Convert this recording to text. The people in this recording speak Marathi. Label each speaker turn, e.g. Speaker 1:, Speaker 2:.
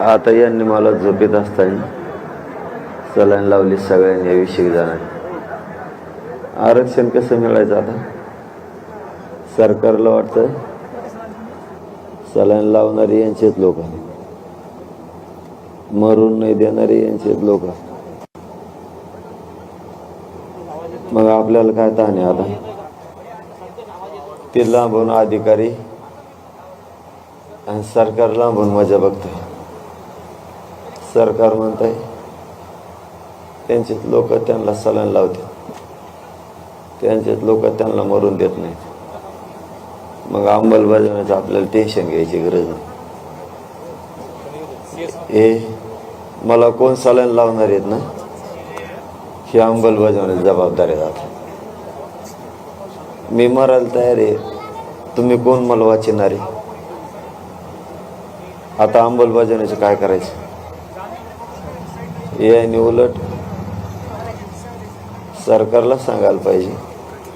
Speaker 1: आता यांनी मला झोपेत असताना सलाईन लावली सगळ्यांनी याविषयी जाणार आरक्षण कसं मिळायचं आता? सरकारला वाटतं सलाईन लावणारे यांचेच लोक मरून नाही देणारे यांचेच लोक मग आपल्याला काय ताण आहे आता? ते लांबून अधिकारी आणि सरकार लांबून मजा बघतोय. सरकार म्हणतंय त्यांचेच लोक त्यांना सलन लावते त्यांचेच लोक त्यांना मरून देत नाहीत. मग अंमलबजावण्याचं आपल्याला टेन्शन घ्यायची गरज नाही. हे मला कोण सलन लावणार आहेत ना? ही अंमलबजावण्याची जबाबदारी जात मी मरायला तयार आहे. तुम्ही कोण मला वाचणार आहे? आता अंमलबजावण्याचं काय करायचं? याने उलट सरकारला सांगायला पाहिजे.